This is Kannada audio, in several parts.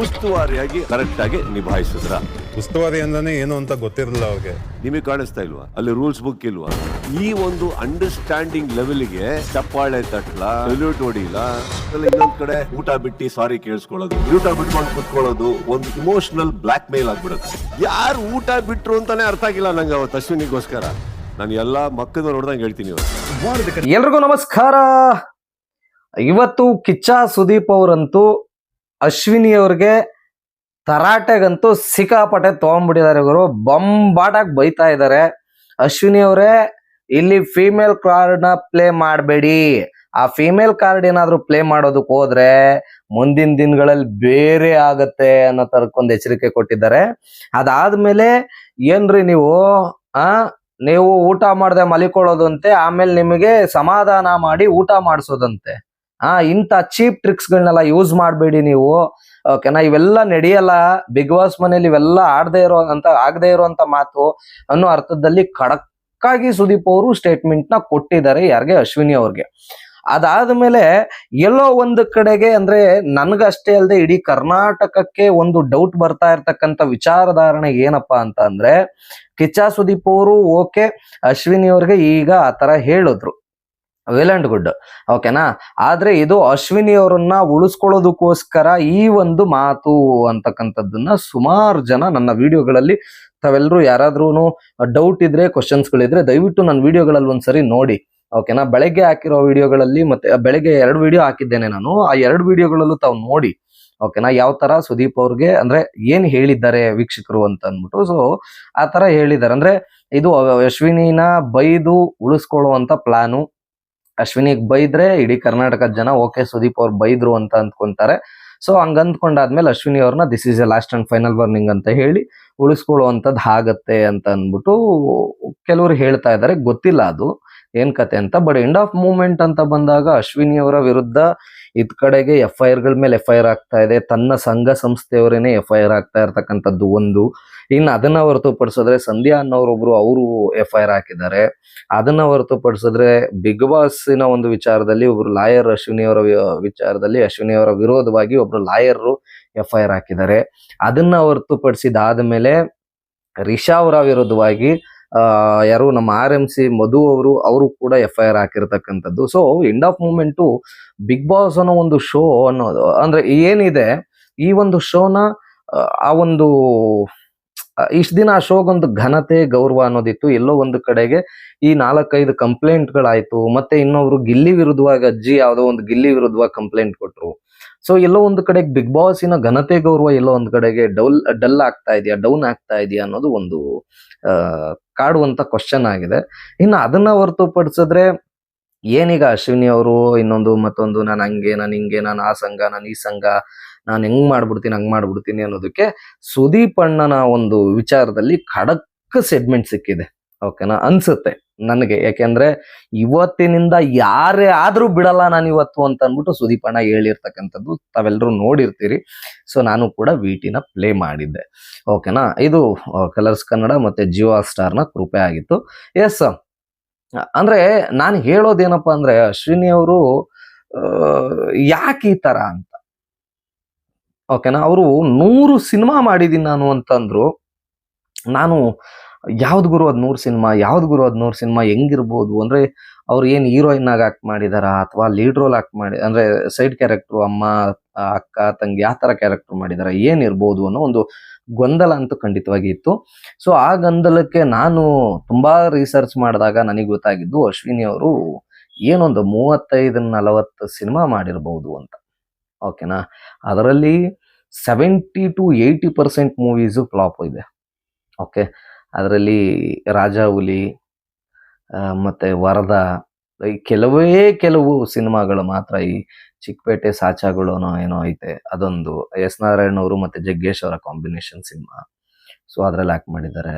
ಉಸ್ತುವಾರಿಯಾಗಿ ಕರೆಕ್ಟ್ ಆಗಿ ನಿಭಾಯಿಸಿದ್ರ. ಉಸ್ತುವಾರಿ ಅಂದ್ರೆ ಏನು ಅಂತ ಗೊತ್ತಿರಲಿಲ್ಲ ಅವ್ರಿಗೆ. ನಿಮಗೆ ಕಾಣಿಸ್ತಾ ಇಲ್ವಾ? ಅಲ್ಲಿ ರೂಲ್ಸ್ ಬುಕ್ ಇಲ್ವಾ? ಈ ಒಂದು ಅಂಡರ್ಸ್ಟ್ಯಾಂಡಿಂಗ್ ಲೆವೆಲ್ಗೆ ಚಪ್ಪಾಳೆ ತಟ್ಲ ಸಲ್ಯೂಟ್ ಹೊಡಿಲ್ಲ ಇನ್ನೊಂದ್ ಕಡೆ ಊಟ ಬಿಟ್ಟು ಸಾರಿ ಕೇಳಿಸ್ಕೊಳ್ಳೋದು ಊಟ ಬಿಟ್ಕೊಂಡು ಕುತ್ಕೊಳ್ಳೋದು ಒಂದು ಇಮೋಷನಲ್ ಬ್ಲಾಕ್ ಮೇಲ್ ಆಗ್ಬಿಡುತ್ತೆ. ಯಾರು ಊಟ ಬಿಟ್ರು ಅಂತಾನೆ ಅರ್ಥ ಆಗಿಲ್ಲ ನಂಗೆ ಅವತ್ತು ಅಶ್ವಿನಿಗೋಸ್ಕರ. ನಾನು ಎಲ್ಲಾ ಮಕ್ಕಳು ನೋಡ್ದಂಗೆ ಹೇಳ್ತೀನಿ ಇವತ್ತು. ಎಲ್ರಿಗೂ ನಮಸ್ಕಾರ. ಇವತ್ತು ಕಿಚ್ಚ ಸುದೀಪ್ ಅವರಂತೂ ಅಶ್ವಿನಿ ಅವ್ರಿಗೆ ತರಾಟೆಗಂತೂ ಸಿಕ್ಕಾಪಟ್ಟೆ ತಗೊಂಡ್ಬಿಟ್ಟಿದ್ದಾರೆ ಇವರು ಬಂಬಾಟಾಗಿ ಬೈತಾ ಇದ್ದಾರೆ. ಅಶ್ವಿನಿ ಅವರೇ, ಇಲ್ಲಿ ಫೀಮೇಲ್ ಕಾರ್ಡ್ನ ಪ್ಲೇ ಮಾಡಬೇಡಿ. ಆ ಫೀಮೇಲ್ ಕಾರ್ಡ್ ಏನಾದ್ರು ಪ್ಲೇ ಮಾಡೋದಕ್ಕೆ ಹೋದ್ರೆ ಮುಂದಿನ ದಿನಗಳಲ್ಲಿ ಬೇರೆ ಆಗತ್ತೆ ಅನ್ನೋ ತರಕ್ಕೊಂದು ಎಚ್ಚರಿಕೆ ಕೊಟ್ಟಿದ್ದಾರೆ. ಅದಾದ್ಮೇಲೆ ಏನ್ರಿ ನೀವು? ಆ, ನೀವು ಊಟ ಮಾಡದೆ ಮಲಿಕೊಳ್ಳೋದಂತೆ, ಆಮೇಲೆ ನಿಮಗೆ ಸಮಾಧಾನ ಮಾಡಿ ಊಟ ಮಾಡಿಸೋದಂತೆ. ಆ, ಇಂಥ ಚೀಪ್ ಟ್ರಿಕ್ಸ್ ಗಳನ್ನೆಲ್ಲ ಯೂಸ್ ಮಾಡಬೇಡಿ ನೀವು. ಓಕೆನಾ? ಇವೆಲ್ಲ ನಡೆಯಲ್ಲ. ಬಿಗ್ ಬಾಸ್ ಮನೇಲಿ ಇವೆಲ್ಲ ಆಡದೆ ಇರೋ ಅಂತ, ಆಗದೆ ಇರುವಂತ ಮಾತು ಅನ್ನೋ ಅರ್ಥದಲ್ಲಿ ಖಡಕ್ಕಾಗಿ ಸುದೀಪ್ ಅವರು ಸ್ಟೇಟ್ಮೆಂಟ್ನ ಕೊಟ್ಟಿದ್ದಾರೆ ಯಾರಿಗೆ? ಅಶ್ವಿನಿ ಅವ್ರಿಗೆ. ಅದಾದ್ಮೇಲೆ ಎಲ್ಲೋ ಒಂದು ಕಡೆಗೆ ಅಂದ್ರೆ ನನ್ಗಷ್ಟೇ ಅಲ್ಲದೆ ಇಡೀ ಕರ್ನಾಟಕಕ್ಕೆ ಒಂದು ಡೌಟ್ ಬರ್ತಾ ಇರ್ತಕ್ಕಂಥ ವಿಚಾರಧಾರಣೆ ಏನಪ್ಪಾ ಅಂತ ಅಂದ್ರೆ ಕಿಚ್ಚ ಸುದೀಪ್ ಅವರು ಓಕೆ, ಅಶ್ವಿನಿ ಅವ್ರಿಗೆ ಈಗ ಆ ತರ ಹೇಳಿದ್ರು. ವೆಲ್ ಅಂಡ್ ಗುಡ್ ಓಕೆನಾ ಆದ್ರೆ ಇದು ಅಶ್ವಿನಿ ಅವರನ್ನ ಉಳಿಸ್ಕೊಳ್ಳೋದಕ್ಕೋಸ್ಕರ ಈ ಒಂದು ಮಾತು ಅಂತಕ್ಕಂಥದ್ದನ್ನ ಸುಮಾರು ಜನ ನನ್ನ ವಿಡಿಯೋಗಳಲ್ಲಿ ತಾವೆಲ್ಲರೂ ಯಾರಾದ್ರೂ ಡೌಟ್ ಇದ್ರೆ ಕ್ವಶನ್ಸ್ಗಳಿದ್ರೆ ದಯವಿಟ್ಟು ನನ್ನ ವಿಡಿಯೋಗಳಲ್ಲಿ ಒಂದ್ಸರಿ ನೋಡಿ. ಓಕೆನಾ ಬೆಳಗ್ಗೆ ಹಾಕಿರೋ ವಿಡಿಯೋಗಳಲ್ಲಿ ಮತ್ತೆ, ಬೆಳಗ್ಗೆ ಎರಡು ವಿಡಿಯೋ ಹಾಕಿದ್ದೇನೆ ನಾನು. ಆ ಎರಡು ವಿಡಿಯೋಗಳಲ್ಲೂ ತಾವು ನೋಡಿ. ಓಕೆನಾ ಯಾವ ತರ ಸುದೀಪ್ ಅವ್ರಿಗೆ ಅಂದ್ರೆ ಏನ್ ಹೇಳಿದ್ದಾರೆ ವೀಕ್ಷಕರು ಅಂತ ಅಂದ್ಬಿಟ್ಟು ಸೊ ಆ ತರ ಹೇಳಿದ್ದಾರೆ. ಅಂದ್ರೆ ಇದು ಅಶ್ವಿನಿನ ಬೈದು ಉಳಿಸ್ಕೊಳ್ಳುವಂತ ಪ್ಲಾನು ಅಶ್ವಿನಿಗ್ ಬೈದ್ರೆ ಇಡೀ ಕರ್ನಾಟಕದ ಜನ ಓಕೆ ಸುದೀಪ್ ಅವ್ರು ಬೈದ್ರು ಅಂತ ಅಂದ್ಕೊಂತಾರೆ. ಸೊ ಹಂಗ ಅಂದ್ಕೊಂಡಾದ್ಮೇಲೆ ಅಶ್ವಿನಿ ಅವ್ರನ್ನ this is a last and final warning ಅಂತ ಹೇಳಿ ಉಳಿಸ್ಕೊಳ್ಳುವಂಥದ್ದು ಆಗತ್ತೆ ಅಂತ ಅಂದ್ಬಿಟ್ಟು ಕೆಲವರು ಹೇಳ್ತಾ ಇದ್ದಾರೆ ಗೊತ್ತಿಲ್ಲ ಅದು. ಏನ್ ಕತೆ ಅಂತ? ಬಟ್ ಎಂಡ್ ಆಫ್ ಮೂವ್ಮೆಂಟ್ ಅಂತ ಬಂದಾಗ ಅಶ್ವಿನಿ ಅವರ ವಿರುದ್ಧ ಇದ್ ಕಡೆಗೆ ಎಫ್ ಐ ಆರ್ಗಳ ಮೇಲೆ ಎಫ್ ಐ ಆರ್ ಆಗ್ತಾ ಇದೆ. ತನ್ನ ಸಂಘ ಸಂಸ್ಥೆಯವರೇನೆ ಎಫ್ ಐ ಆರ್ ಆಗ್ತಾ ಇರ್ತಕ್ಕಂಥದ್ದು ಒಂದು. ಇನ್ನು ಅದನ್ನ ಹೊರತುಪಡಿಸಿದ್ರೆ ಸಂಧ್ಯಾ ಅನ್ನೋರೊಬ್ರು ಅವರು ಎಫ್ ಐ ಆರ್ ಹಾಕಿದ್ದಾರೆ. ಅದನ್ನ ಹೊರತುಪಡಿಸಿದ್ರೆ ಬಿಗ್ ಬಾಸ್ನ ಒಂದು ವಿಚಾರದಲ್ಲಿ ಒಬ್ರು ಲಾಯರ್ ಅಶ್ವಿನಿ ಅವರ ವಿಚಾರದಲ್ಲಿ ಅಶ್ವಿನಿ ಅವರ ವಿರೋಧವಾಗಿ ಒಬ್ರು ಲಾಯರ್ ಎಫ್ ಐ ಆರ್ ಹಾಕಿದ್ದಾರೆ. ಅದನ್ನ ಹೊರತುಪಡಿಸಿದಾದ್ಮೇಲೆ ರಿಷಾ ಅವರ ವಿರುದ್ಧವಾಗಿ ಯಾರು ನಮ್ಮ ಆರ್ ಎಂ ಸಿ ಮಧು ಅವರು ಅವರು ಕೂಡ F I R ಹಾಕಿರ್ತಕ್ಕಂಥದ್ದು. So end of moment big boss ಅನ್ನೋ ಒಂದು ಶೋ ಅನ್ನೋದು, ಅಂದ್ರೆ ಏನಿದೆ, ಈ ಒಂದು ಶೋನ ಆ ಒಂದು ಇಷ್ಟು ದಿನ ಆ ಶೋಗೊಂದು ಘನತೆ, ಗೌರವ ಅನ್ನೋದಿತ್ತು. ಎಲ್ಲೋ ಒಂದು ಕಡೆಗೆ ಈ ನಾಲ್ಕೈದು ಕಂಪ್ಲೇಂಟ್ಗಳಾಯ್ತು ಮತ್ತೆ ಇನ್ನೊಬ್ರು ಗಿಲ್ಲಿ ವಿರುದ್ಧವಾಗಿ ಅಜ್ಜಿ ಯಾವುದೋ ಒಂದು ಗಿಲ್ಲಿ ವಿರುದ್ಧವಾಗಿ ಕಂಪ್ಲೇಂಟ್ ಕೊಟ್ರು. ಸೊ ಎಲ್ಲೋ ಒಂದು ಕಡೆಗೆ ಬಿಗ್ ಬಾಸಿನ ಘನತೆ ಗೌರವ ಎಲ್ಲೋ ಒಂದು ಕಡೆಗೆ ಡೌಲ್, ಡಲ್ ಆಗ್ತಾ ಇದೆಯಾ, ಡೌನ್ ಆಗ್ತಾ ಇದೆಯಾ ಅನ್ನೋದು ಒಂದು ಕಾಡುವಂತ ಕ್ವಶನ್ ಆಗಿದೆ. ಇನ್ನು ಅದನ್ನ ಹೊರತುಪಡಿಸಿದ್ರೆ ಏನೀಗ ಅಶ್ವಿನಿ ಅವರು ಇನ್ನೊಂದು ಮತ್ತೊಂದು ನಾನು ಹಂಗೆ, ನಾನು ಹಿಂಗೆ, ನಾನು ಆ ಸಂಘ, ನಾನು ಈ ಸಂಘ, ನಾನು ಹೆಂಗ್ ಮಾಡ್ಬಿಡ್ತೀನಿ, ಹಂಗ್ ಮಾಡ್ಬಿಡ್ತೀನಿ ಅನ್ನೋದಕ್ಕೆ ಸುದೀಪ್ ಅಣ್ಣನ ಒಂದು ವಿಚಾರದಲ್ಲಿ ಖಡಕ್ ಸೆಗ್ಮೆಂಟ್ ಸಿಕ್ಕಿದೆ. ಓಕೆನಾ? ಅನ್ಸುತ್ತೆ ನನಗೆ. ಯಾಕೆಂದ್ರೆ ಇವತ್ತಿನಿಂದ ಯಾರೇ ಆದ್ರೂ ಬಿಡಲ್ಲ ನಾನು ಇವತ್ತು ಅಂತ ಅಂದ್ಬಿಟ್ಟು ಸುದೀಪ್ ಅಣ್ಣ ಹೇಳಿರ್ತಕ್ಕಂಥದ್ದು ತಾವೆಲ್ಲರೂ ನೋಡಿರ್ತೀರಿ. ಸೊ ನಾನು ಕೂಡ ವಿಟಿನ ಪ್ಲೇ ಮಾಡಿದ್ದೆ. ಓಕೆನಾ? ಇದು ಕಲರ್ಸ್ ಕನ್ನಡ ಮತ್ತೆ ಜಿಯೋ ಸ್ಟಾರ್ನ ಕೃಪೆ ಆಗಿತ್ತು. ಎಸ್ ಅಂದ್ರೆ ನಾನು ಹೇಳೋದೇನಪ್ಪ ಅಂದ್ರೆ ಅಶ್ವಿನಿ ಅವರು ಯಾಕೆ ಈ ತರ ಅಂತ. ಓಕೆನಾ? ಅವರು ನೂರು ಸಿನಿಮಾ ಮಾಡಿದೀನಿ ನಾನು ಅಂತಂದ್ರು, ನಾನು ಯಾವ್ದು ಗುರು ಅದ್ ನೂರು ಸಿನಿಮಾ? ಯಾವ್ದು ಗುರು ಅದ್ ನೂರು ಸಿನಿಮಾ? ಹೆಂಗಿರ್ಬೋದು? ಅಂದ್ರೆ ಅವ್ರು ಏನು ಹೀರೋಯಿನ್ ಆಗಿ ಆಕ್ಟ್ ಮಾಡಿದಾರ? ಅಥವಾ ಲೀಡ್ ರೋಲ್ ಆಕ್ಟ್ ಮಾಡಿ, ಅಂದ್ರೆ ಸೈಡ್ ಕ್ಯಾರೆಕ್ಟ್ರು ಅಮ್ಮ, ಅಕ್ಕ, ತಂಗಿ ಯಾವ ಥರ ಕ್ಯಾರೆಕ್ಟರ್ ಮಾಡಿದಾರ? ಏನಿರ್ಬೋದು ಅನ್ನೋ ಒಂದು ಗೊಂದಲ ಅಂತೂ ಖಂಡಿತವಾಗಿ ಇತ್ತು. ಸೊ, ಆ ಗೊಂದಲಕ್ಕೆ ನಾನು ತುಂಬಾ ರಿಸರ್ಚ್ ಮಾಡಿದಾಗ ನನಗೆ ಗೊತ್ತಾಗಿದ್ದು ಅಶ್ವಿನಿ ಅವರು ಏನೊಂದು ಮೂವತ್ತೈದು ನಲವತ್ತು ಸಿನಿಮಾ ಮಾಡಿರ್ಬೋದು ಅಂತ. ಓಕೆನಾ? ಅದರಲ್ಲಿ seventy to eighty percent movies flop ಇದೆ. ಓಕೆ? ಅದರಲ್ಲಿ ರಾಜಾ ಹುಲಿ ಮತ್ತೆ ವರದ ಕೆಲವೇ ಕೆಲವು ಸಿನಿಮಾಗಳು ಮಾತ್ರ ಈ ಚಿಕ್ಕಪೇಟೆ ಸಾಚಾಗಳು ಅನ್ನೋ ಏನೋ ಐತೆ. ಅದೊಂದು ಎಸ್ ನಾರಾಯಣ್ ಅವರು ಮತ್ತೆ ಜಗ್ಗೇಶ್ ಅವರ ಕಾಂಬಿನೇಷನ್ ಸಿನಿಮಾ. ಸೊ ಅದ್ರಲ್ಲಿ ಆಕ್ಟ್ ಮಾಡಿದ್ದಾರೆ.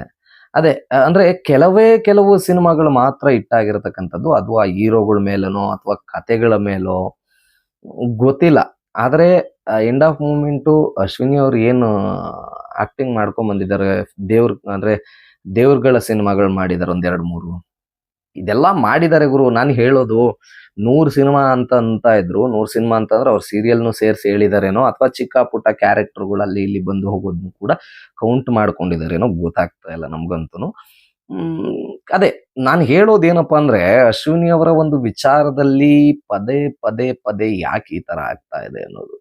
ಅದೇ ಅಂದ್ರೆ ಕೆಲವೇ ಕೆಲವು ಸಿನಿಮಾಗಳು ಮಾತ್ರ ಇಟ್ಟಾಗಿರತಕ್ಕಂಥದ್ದು ಅದು ಆ ಹೀರೋಗಳ ಮೇಲನೋ ಅಥವಾ ಕತೆಗಳ ಮೇಲೋ ಗೊತ್ತಿಲ್ಲ. ಆದರೆ ಎಂಡ್ ಆಫ್ ಮೂಮೆಂಟು ಅಶ್ವಿನಿ ಅವ್ರು ಏನು ಆಕ್ಟಿಂಗ್ ಮಾಡ್ಕೊಂಡ್ ಬಂದಿದ್ದಾರೆ. ದೇವ್ರ, ಅಂದ್ರೆ ದೇವ್ರಗಳ ಸಿನಿಮಾಗಳು ಮಾಡಿದ್ದಾರೆ ಒಂದೆರಡು ಮೂರು. ಇದೆಲ್ಲ ಮಾಡಿದ್ದಾರೆ ಗುರು. ನಾನು ಹೇಳೋದು, ನೂರು ಸಿನಿಮಾ ಅಂತ ಅಂತ ಇದ್ರು. ನೂರು ಸಿನಿಮಾ ಅಂತಂದ್ರೆ ಅವ್ರ ಸೀರಿಯಲ್ನು ಸೇರಿಸಿ ಹೇಳಿದಾರೇನೋ ಅಥವಾ ಚಿಕ್ಕ ಪುಟ್ಟ ಕ್ಯಾರೆಕ್ಟರ್ಗಳಲ್ಲಿ ಇಲ್ಲಿ ಬಂದು ಹೋಗೋದನ್ನು ಕೂಡ ಕೌಂಟ್ ಮಾಡ್ಕೊಂಡಿದಾರೇನೋ ಗೊತ್ತಾಗ್ತಾ ಇಲ್ಲ ನಮ್ಗಂತೂ ಅದೇ ನಾನು ಹೇಳೋದೇನಪ್ಪ ಅಂದ್ರೆ ಅಶ್ವಿನಿ ಅವರ ಒಂದು ವಿಚಾರದಲ್ಲಿ ಪದೇ ಪದೇ ಪದೇ ಯಾಕೆ ಈ ತರ ಆಗ್ತಾ ಇದೆ ಅನ್ನೋದು.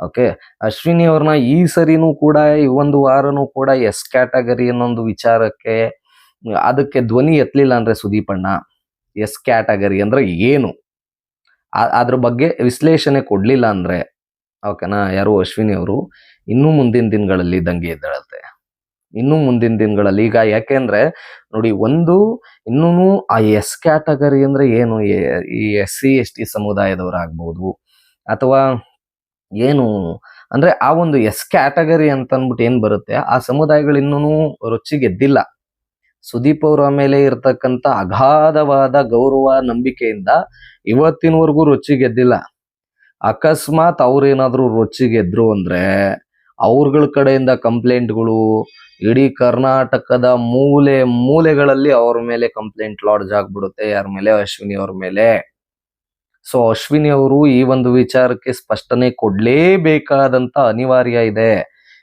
ಓಕೆ? ಅಶ್ವಿನಿ ಅವ್ರನ್ನ ಈ ಸರಿನೂ ಕೂಡ, ಈ ಒಂದು ವಾರನೂ ಕೂಡ ಎಸ್ ಕ್ಯಾಟಗರಿ ಅನ್ನೊಂದು ವಿಚಾರಕ್ಕೆ, ಅದಕ್ಕೆ ಧ್ವನಿ ಎತ್ತಲಿಲ್ಲ ಅಂದ್ರೆ ಸುದೀಪ್ ಅಣ್ಣ. ಎಸ್ ಕ್ಯಾಟಗರಿ ಅಂದ್ರೆ ಏನು? ಅದ್ರ ಬಗ್ಗೆ ವಿಶ್ಲೇಷಣೆ ಕೊಡಲಿಲ್ಲ ಅಂದ್ರೆ, ಓಕೆನಾ, ಯಾರು? ಅಶ್ವಿನಿ ಅವರು ಇನ್ನೂ ಮುಂದಿನ ದಿನಗಳಲ್ಲಿ ದಂಗೆ ಎದ್ದೇಳುತ್ತೆ ಇನ್ನೂ ಮುಂದಿನ ದಿನಗಳಲ್ಲಿ, ಈಗ ಯಾಕೆಂದ್ರೆ ನೋಡಿ, ಒಂದು ಇನ್ನೂ ಆ ಎಸ್ ಕ್ಯಾಟಗರಿ ಅಂದ್ರೆ ಏನು? ಈ ಎಸ್ ಸಿ, ಎಸ್ ಟಿ ಸಮುದಾಯದವರಾಗ್ಬೋದು, ಅಥವಾ ಏನು ಅಂದ್ರೆ ಆ ಒಂದು ಎಸ್ ಕ್ಯಾಟಗರಿ ಅಂತ ಅಂದ್ಬಿಟ್ಟು ಏನ್ ಬರುತ್ತೆ? ಆ ಸಮುದಾಯಗಳು ಇನ್ನೂ ರುಚಿಗೆದ್ದಿಲ್ಲ ಸುದೀಪ್ ಅವರ ಮೇಲೆ ಇರತಕ್ಕಂತ ಅಗಾಧವಾದ ಗೌರವ, ನಂಬಿಕೆಯಿಂದ ಇವತ್ತಿನವರೆಗೂ ರುಚಿಗೆದ್ದಿಲ್ಲ ಅಕಸ್ಮಾತ್ ಅವ್ರೇನಾದ್ರೂ ರುಚಿಗೆದ್ರು ಅಂದ್ರೆ ಅವ್ರಗಳ ಕಡೆಯಿಂದ ಕಂಪ್ಲೇಂಟ್ಗಳು, ಇಡೀ ಕರ್ನಾಟಕದ ಮೂಲೆ ಮೂಲೆಗಳಲ್ಲಿ ಅವ್ರ ಮೇಲೆ ಕಂಪ್ಲೇಂಟ್ ಲಾಡ್ಜ್ ಆಗ್ಬಿಡುತ್ತೆ, ಯಾರ ಮೇಲೆ? ಅಶ್ವಿನಿ ಅವ್ರ ಮೇಲೆ. ಸೊ ಅಶ್ವಿನಿ ಅವರು ಈ ಒಂದು ವಿಚಾರಕ್ಕೆ ಸ್ಪಷ್ಟನೆ ಕೊಡ್ಲೇಬೇಕಾದಂತ ಅನಿವಾರ್ಯ ಇದೆ.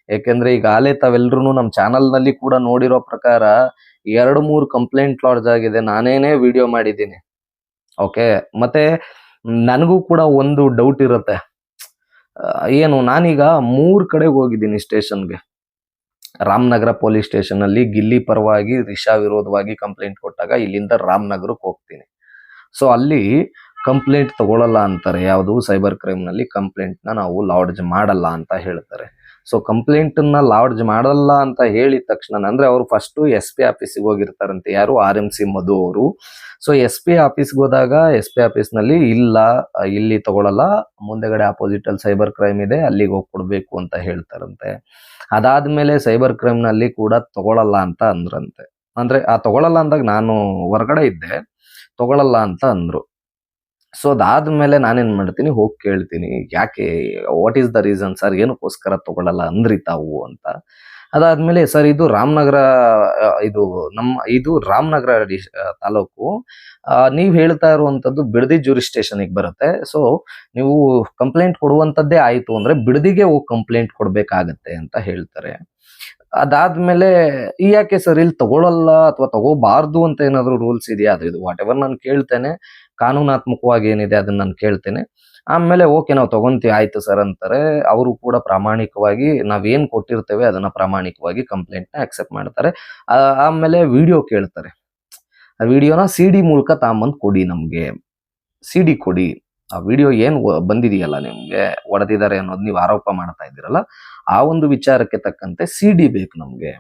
ಯಾಕೆಂದ್ರೆ ಈಗಾಗಲೇ ತಾವೆಲ್ಲರೂ ನಮ್ಮ ಚಾನಲ್ನಲ್ಲಿ ಕೂಡ ನೋಡಿರೋ ಪ್ರಕಾರ ಎರಡು ಮೂರು ಕಂಪ್ಲೇಂಟ್ ಲಾಡ್ಜ್ ಆಗಿದೆ. ನಾನೇನೆ ವಿಡಿಯೋ ಮಾಡಿದ್ದೀನಿ. ಓಕೆ? ಮತ್ತೆ ನನಗೂ ಕೂಡ ಒಂದು ಡೌಟ್ ಇರುತ್ತೆ. ಏನು, ನಾನೀಗ ಮೂರು ಕಡೆಗೆ ಹೋಗಿದ್ದೀನಿ ಸ್ಟೇಷನ್ಗೆ. ರಾಮನಗರ ಪೊಲೀಸ್ ಸ್ಟೇಷನ್ ಅಲ್ಲಿ ಗಿಲ್ಲಿ ಪರವಾಗಿ, ರಿಷಾ ವಿರೋಧವಾಗಿ ಕಂಪ್ಲೇಂಟ್ ಕೊಟ್ಟಾಗ ಇಲ್ಲಿಂದ ರಾಮನಗರಕ್ಕೆ ಹೋಗ್ತೀನಿ. ಸೊ ಅಲ್ಲಿ ಕಂಪ್ಲೇಂಟ್ ತಗೊಳ್ಳಲ್ಲ ಅಂತಾರೆ. ಯಾವುದು ಸೈಬರ್ ಕ್ರೈಮ್ನಲ್ಲಿ ಕಂಪ್ಲೇಂಟ್ನ ನಾವು ಲಾಡ್ಜ್ ಮಾಡಲ್ಲ ಅಂತ ಹೇಳ್ತಾರೆ. ಸೊ ಕಂಪ್ಲೇಂಟ್ನ ಲಾಡ್ಜ್ ಮಾಡಲ್ಲ ಅಂತ ಹೇಳಿದ ತಕ್ಷಣ ಅಂದ್ರೆ ಅವ್ರು ಫಸ್ಟ್ ಎಸ್ ಪಿ ಆಫೀಸಿಗೆ ಹೋಗಿರ್ತಾರಂತೆ. ಯಾರು? ಆರ್ ಎಂ ಸಿ ಮಧು ಅವರು. ಸೊ, ಎಸ್ ಪಿ ಆಫೀಸ್ಗೆ ಹೋದಾಗ ಎಸ್ ಪಿ ಆಫೀಸ್ನಲ್ಲಿ ಇಲ್ಲ, ಇಲ್ಲಿ ತಗೊಳಲ್ಲ, ಮುಂದೆಗಡೆ ಆಪೋಸಿಟ್ ಅಲ್ಲಿ ಸೈಬರ್ ಕ್ರೈಮ್ ಇದೆ, ಅಲ್ಲಿಗೆ ಹೋಗಿ ಕೊಡ್ಬೇಕು ಅಂತ ಹೇಳ್ತಾರಂತೆ. ಅದಾದ್ಮೇಲೆ ಸೈಬರ್ ಕ್ರೈಮ್ನಲ್ಲಿ ಕೂಡ ತಗೊಳಲ್ಲ ಅಂತ ಅಂದ್ರಂತೆ. ಅಂದ್ರೆ ಆ ತಗೊಳ್ಳಲ್ಲ ಅಂದಾಗ ನಾನು ಹೊರಗಡೆ ಇದ್ದೆ, ತಗೊಳಲ್ಲ ಅಂತ ಅಂದ್ರು. ಸೊ ಅದಾದ್ಮೇಲೆ ನಾನೇನ್ ಮಾಡ್ತೀನಿ, ಹೋಗಿ ಕೇಳ್ತೀನಿ, ಯಾಕೆ what is the reason sir, ಏನಕ್ಕೋಸ್ಕರ ತಗೊಳ್ಳಲ್ಲ ಅಂದ್ರಿ ತಾವು ಅಂತ. ಅದಾದ್ಮೇಲೆ, ಸರ್, ಇದು ರಾಮನಗರ ಇದು ನಮ್ಮ ಇದು ರಾಮನಗರ ಡಿಶ್ ತಾಲೂಕು. ನೀವು ಹೇಳ್ತಾ ಇರುವಂಥದ್ದು ಬಿಡದಿ ಜೂರಿ ಸ್ಟೇಷನಿಗೆ ಬರುತ್ತೆ. ಸೊ ನೀವು ಕಂಪ್ಲೇಂಟ್ ಕೊಡುವಂತದ್ದೇ ಆಯಿತು ಅಂದ್ರೆ ಬಿಡದಿಗೆ ಹೋಗಿ ಕಂಪ್ಲೇಂಟ್ ಕೊಡಬೇಕಾಗತ್ತೆ ಅಂತ ಹೇಳ್ತಾರೆ. ಅದಾದ್ಮೇಲೆ ಯಾಕೆ ಸರ್ ಇಲ್ಲಿ ತಗೊಳಲ್ಲ ಅಥವಾ ತಗೋಬಾರ್ದು ಅಂತ ಏನಾದರೂ ರೂಲ್ಸ್ ಇದೆಯಾ? ಅದು ಇದು ವಾಟ್ ಎವರ್ ನಾನು ಕೇಳ್ತೇನೆ. ಕಾನೂನಾತ್ಮಕವಾಗಿ ಏನಿದೆ ಅದನ್ನ ನಾನು ಕೇಳ್ತೇನೆ. ಆಮೇಲೆ ಓಕೆ ನಾವು ತಗೊಂತೀವಿ, ಆಯ್ತು ಸರ್ ಅಂತಾರೆ. ಅವರು ಕೂಡ ಪ್ರಾಮಾಣಿಕವಾಗಿ ನಾವೇನು ಕೊಟ್ಟಿರ್ತೇವೆ ಅದನ್ನ ಪ್ರಾಮಾಣಿಕವಾಗಿ ಕಂಪ್ಲೇಂಟ್ನ ಅಕ್ಸೆಪ್ಟ್ ಮಾಡ್ತಾರೆ. ಆಮೇಲೆ ವಿಡಿಯೋ ಕೇಳ್ತಾರೆ. ಆ ವಿಡಿಯೋನ ಸಿ ಡಿ ಮೂಲಕ ತಾಂಬಂದು ಕೊಡಿ ನಮಗೆ. ಸಿ ಡಿ ಕೊಡಿ. ಆ ವಿಡಿಯೋ ಏನು ಬಂದಿದೆಯಲ್ಲ ನಿಮಗೆ, ಒಡೆದಿದ್ದಾರೆ ಅನ್ನೋದು ನೀವು ಆರೋಪ ಮಾಡ್ತಾ ಇದ್ದೀರಲ್ಲ, ಆ ಒಂದು ವಿಚಾರಕ್ಕೆ ತಕ್ಕಂತೆ ಸಿ ಡಿ ಬೇಕು ನಮ್ಗೆ.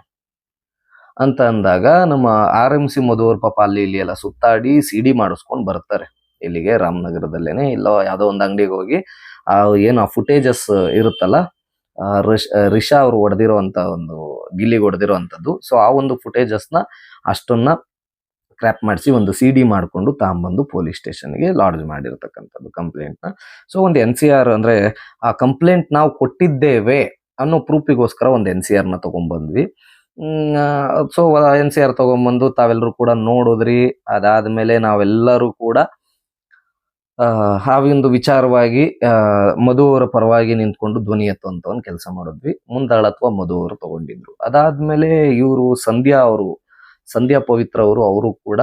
ಅಂತ ಅಂದಾಗ ನಮ್ಮ ಆರ್ ಎಂ ಸಿ ಮಧುವರ್ ಪಾಪ ಅಲ್ಲಿ ಇಲ್ಲಿ ಎಲ್ಲ ಸುತ್ತಾಡಿ ಸಿ ಡಿ ಮಾಡಿಸ್ಕೊಂಡು ಬರ್ತಾರೆ. ಇಲ್ಲಿಗೆ ರಾಮನಗರದಲ್ಲೇನೆ ಇಲ್ಲ ಯಾವುದೋ ಒಂದು ಅಂಗಡಿಗೆ ಹೋಗಿ, ಆ ಏನು ಆ ಫುಟೇಜಸ್ ಇರುತ್ತಲ್ಲ ರಿಷ್- ರಿಷಾ ಅವರು ಹೊಡೆದಿರುವಂತ ಒಂದು ಗಿಲ್ಲಿಗೆ ಹೊಡೆದಿರುವಂತದ್ದು ಸೊ ಆ ಒಂದು ಫುಟೇಜಸ್ನ ಅಷ್ಟನ್ನ ಕ್ರ್ಯಾಪ್ ಮಾಡಿಸಿ ಒಂದು ಸಿ ಡಿ ಮಾಡಿಕೊಂಡು ತಾಂಬಂದು ಪೊಲೀಸ್ ಸ್ಟೇಷನ್ಗೆ ಲಾಡ್ಜ್ ಮಾಡಿರ್ತಕ್ಕಂಥದ್ದು ಕಂಪ್ಲೇಂಟ್ನ. ಸೊ ಒಂದು ಎನ್ ಸಿ ಆರ್ ಅಂದ್ರೆ ಆ ಕಂಪ್ಲೇಂಟ್ ನಾವು ಕೊಟ್ಟಿದ್ದೇವೆ ಅನ್ನೋ ಪ್ರೂಫಿಗೋಸ್ಕರ ಒಂದು ಎನ್ ಸಿ ಆರ್ನ ತಗೊಂಡ್ಬಂದ್ವಿ ಸೊ ಎನ್ ಸಿ ಆರ್ ತಗೊಂಬಂದು ತಾವೆಲ್ಲರೂ ಕೂಡ ನೋಡಿದ್ರಿ. ಅದಾದ್ಮೇಲೆ ನಾವೆಲ್ಲರೂ ಕೂಡ ಒಂದು ವಿಚಾರವಾಗಿ ಮಧು ಅವರ ಪರವಾಗಿ ನಿಂತ್ಕೊಂಡು ಧ್ವನಿ ಎತ್ತುವಂತ ಒಂದು ಕೆಲಸ ಮಾಡಿದ್ವಿ. ಮುಂದಾಳತ್ವ ಮಧು ಅವರು ತಗೊಂಡಿದ್ರು. ಅದಾದ್ಮೇಲೆ ಇವರು ಸಂಧ್ಯಾ ಅವರು, ಸಂಧ್ಯಾ ಪವಿತ್ರ ಅವರು ಅವರು ಕೂಡ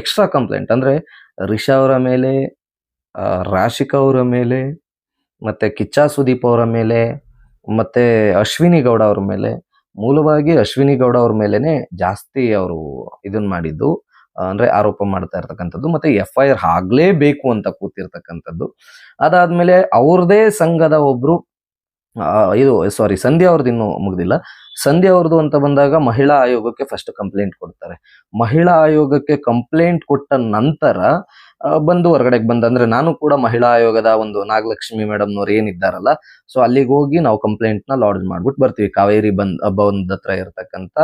ಎಕ್ಸ್ಟ್ರಾ ಕಂಪ್ಲೇಂಟ್ ಅಂದ್ರೆ ರಿಷಾ ಅವರ ಮೇಲೆ ರಾಶಿಕಾ ಅವರ ಮೇಲೆ, ಮತ್ತೆ ಕಿಚ್ಚಾ ಸುದೀಪ್ ಅವರ ಮೇಲೆ, ಮತ್ತೆ ಅಶ್ವಿನಿ ಗೌಡ ಅವರ ಮೇಲೆ ಮೂಲವಾಗಿ ಅಶ್ವಿನಿ ಗೌಡ ಅವ್ರ ಮೇಲೆನೆ ಜಾಸ್ತಿ ಅವರು ಇದನ್ನ ಮಾಡಿದ್ದು, ಅಂದ್ರೆ ಆರೋಪ ಮಾಡ್ತಾ ಇರ್ತಕ್ಕಂಥದ್ದು ಮತ್ತೆ ಎಫ್ ಐ ಆರ್ ಆಗ್ಲೇಬೇಕು ಅಂತ ಕೂತಿರ್ತಕ್ಕಂಥದ್ದು. ಅದಾದ್ಮೇಲೆ ಅವ್ರದೇ ಸಂಘದ ಒಬ್ರು ಇದು ಸಾರಿ ಸಂಧ್ಯಾ ಅವ್ರದ್ದು ಇನ್ನೂ ಮುಗ್ದಿಲ್ಲ. ಸಂಧ್ಯಾ ಅವ್ರದ್ದು ಅಂತ ಬಂದಾಗ ಮಹಿಳಾ ಆಯೋಗಕ್ಕೆ ಫಸ್ಟ್ ಕಂಪ್ಲೇಂಟ್ ಕೊಡ್ತಾರೆ. ಮಹಿಳಾ ಆಯೋಗಕ್ಕೆ ಕಂಪ್ಲೇಂಟ್ ಕೊಟ್ಟ ನಂತರ ಬಂದು ಹೊರಗಡೆಗೆ ಬಂದ, ಅಂದ್ರೆ ನಾನು ಕೂಡ ಮಹಿಳಾ ಆಯೋಗದ ಒಂದು ನಾಗಲಕ್ಷ್ಮಿ ಮೇಡಮ್ನವ್ರು ಏನಿದ್ದಾರಲ್ಲ ಸೊ ಅಲ್ಲಿಗೆ ಹೋಗಿ ನಾವು ಕಂಪ್ಲೇಂಟ್ನ ಲಾಡ್ಜ್ ಮಾಡ್ಬಿಟ್ಟು ಬರ್ತೀವಿ. ಕಾವೇರಿ ಬಂದ್ ಬಂದ್ ಹತ್ರ ಇರತಕ್ಕಂತ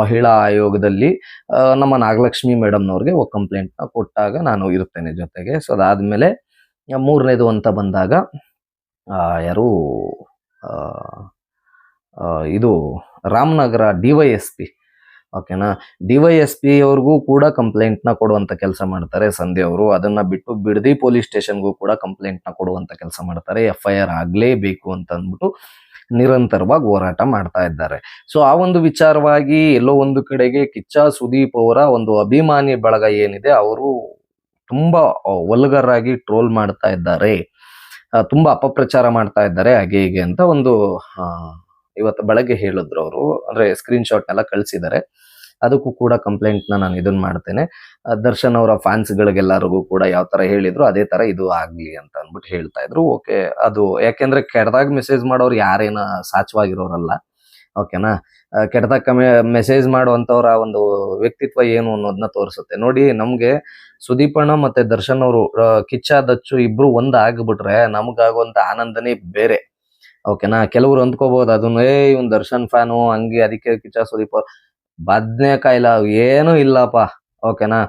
ಮಹಿಳಾ ಆಯೋಗದಲ್ಲಿ ನಮ್ಮ ನಾಗಲಕ್ಷ್ಮಿ ಮೇಡಮ್ನವ್ರಿಗೆ ಕಂಪ್ಲೇಂಟ್ನ ಕೊಟ್ಟಾಗ ನಾನು ಇರ್ತೇನೆ ಜೊತೆಗೆ. ಸೊ ಅದಾದ್ಮೇಲೆ ಮೂರನೇದು ಅಂತ ಬಂದಾಗ ಯಾರು ಇದು Ramanagara D Y S P ಓಕೆನಾ? ಡಿವೈಎಸ್ಪಿ ಅವ್ರಿಗೂ ಕೂಡ ಕಂಪ್ಲೇಂಟ್ನ ಕೊಡುವಂತ ಕೆಲಸ ಮಾಡ್ತಾರೆ ಸಂಧ್ಯಾ ಅವರು. ಅದನ್ನ ಬಿಟ್ಟು ಬಿಡದಿ ಪೊಲೀಸ್ ಸ್ಟೇಷನ್ಗೂ ಕೂಡ ಕಂಪ್ಲೇಂಟ್ನ ಕೊಡುವಂತ ಕೆಲಸ ಮಾಡ್ತಾರೆ. ಎಫ್ ಐ ಆರ್ ಆಗ್ಲೇಬೇಕು ಅಂತ ಅಂದ್ಬಿಟ್ಟು ನಿರಂತರವಾಗಿ ಹೋರಾಟ ಮಾಡ್ತಾ ಇದ್ದಾರೆ. ಸೊ ಆ ಒಂದು ವಿಚಾರವಾಗಿ ಎಲ್ಲೋ ಒಂದು ಕಡೆಗೆ ಕಿಚ್ಚ ಸುದೀಪ್ ಅವರ ಒಂದು ಅಭಿಮಾನಿ ಬಳಗ ಏನಿದೆ, ಅವರು ತುಂಬಾ ಒಲ್ಗರಾಗಿ ಟ್ರೋಲ್ ಮಾಡ್ತಾ ಇದ್ದಾರೆ. ತುಂಬಾ ಅಪಪ್ರಚಾರ ಮಾಡ್ತಾ ಇದ್ದಾರೆ, ಹಾಗೆ ಹೀಗೆ ಅಂತ ಒಂದು ಇವತ್ತು ಬೆಳಗ್ಗೆ ಹೇಳಿದ್ರು ಅವರು. ಅಂದ್ರೆ ಸ್ಕ್ರೀನ್ ಶಾಟ್ ಎಲ್ಲ ಕಳಿಸಿದ್ದಾರೆ ಅದಕ್ಕೂ ಕೂಡ ಕಂಪ್ಲೇಂಟ್ನ ನಾನು ಇದನ್ನ ಮಾಡ್ತೇನೆ. ದರ್ಶನ್ ಅವರ ಫ್ಯಾನ್ಸ್ ಗಳಿಗೆಲ್ಲರಿಗೂ ಕೂಡ ಯಾವ ತರ ಹೇಳಿದ್ರು ಅದೇ ತರ ಇದು ಆಗ್ಲಿ ಅಂತ ಅಂದ್ಬಿಟ್ಟು ಹೇಳ್ತಾ ಇದ್ರು. ಓಕೆ, ಅದು ಯಾಕೆಂದ್ರೆ ಕೆಟ್ಟದಾಗ ಮೆಸೇಜ್ ಮಾಡೋರು ಯಾರೇನ ಸಾಚವಾಗಿರೋರಲ್ಲ. ಓಕೆನಾ ಕೆಟ್ಟದಾಗ ಕಮೆ ಮೆಸೇಜ್ ಮಾಡುವಂತವರ ಒಂದು ವ್ಯಕ್ತಿತ್ವ ಏನು ಅನ್ನೋದನ್ನ ತೋರಿಸುತ್ತೆ. ನೋಡಿ, ನಮ್ಗೆ ಸುದೀಪಣ್ಣ ಮತ್ತೆ ದರ್ಶನ್ ಅವರು ಕಿಚ್ಚ, ದಚ್ಚು ಇಬ್ರು ಒಂದ್ ಆಗ್ಬಿಟ್ರೆ ನಮ್ಗಾಗುವಂತ ಆನಂದನೇ ಬೇರೆ. ಓಕೆನಾ ಕೆಲವ್ರು ಅಂದ್ಕೋಬಹುದು ಅದನ್ನ ಏ ಇವನ್ ದರ್ಶನ್ ಫ್ಯಾನು, ಹಂಗೆ ಅದಕ್ಕೆ ಕಿಚ್ಚ ಸುದೀಪ್ ಬದ್ನೇಕಾಯಿಲ್ಲ ಏನು ಇಲ್ಲಪ್ಪ. ಓಕೆನಾ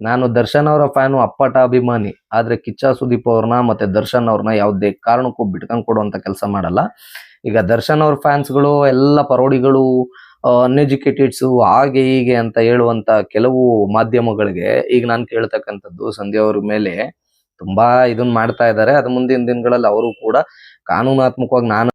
ನಾನು ದರ್ಶನ್ ಅವರ ಫ್ಯಾನು ಅಪ್ಪಟ ಅಭಿಮಾನಿ ಆದ್ರೆ ಕಿಚ್ಚ ಸುದೀಪ್ ಅವ್ರನ್ನ ಮತ್ತೆ ದರ್ಶನ್ ಅವ್ರನ್ನ ಯಾವ್ದೇ ಕಾರಣಕ್ಕೂ ಬಿಟ್ಕೊಂಡ್ ಕೊಡುವಂತ ಕೆಲಸ ಮಾಡಲ್ಲ. ಈಗ ದರ್ಶನ್ ಅವ್ರ ಫ್ಯಾನ್ಸ್ಗಳು, ಎಲ್ಲ ಪರೋಡಿಗಳು ಅನ್ಎಜುಕೇಟೆಡ್ಸ್ ಹಾಗೆ ಹೀಗೆ ಅಂತ ಹೇಳುವಂತ ಕೆಲವು ಮಾಧ್ಯಮಗಳಿಗೆ, ಈಗ ನಾನು ಕೇಳ್ತಕ್ಕಂಥದ್ದು ಸಂಧ್ಯಾ ಅವ್ರ ಮೇಲೆ ತುಂಬಾ ಇದನ್ನ ಮಾಡ್ತಾ ಇದ್ದಾರೆ ಅದು ಮುಂದಿನ ದಿನಗಳಲ್ಲಿ ಅವರು ಕೂಡ ಕಾನೂನಾತ್ಮಕವಾಗಿ ನಾನು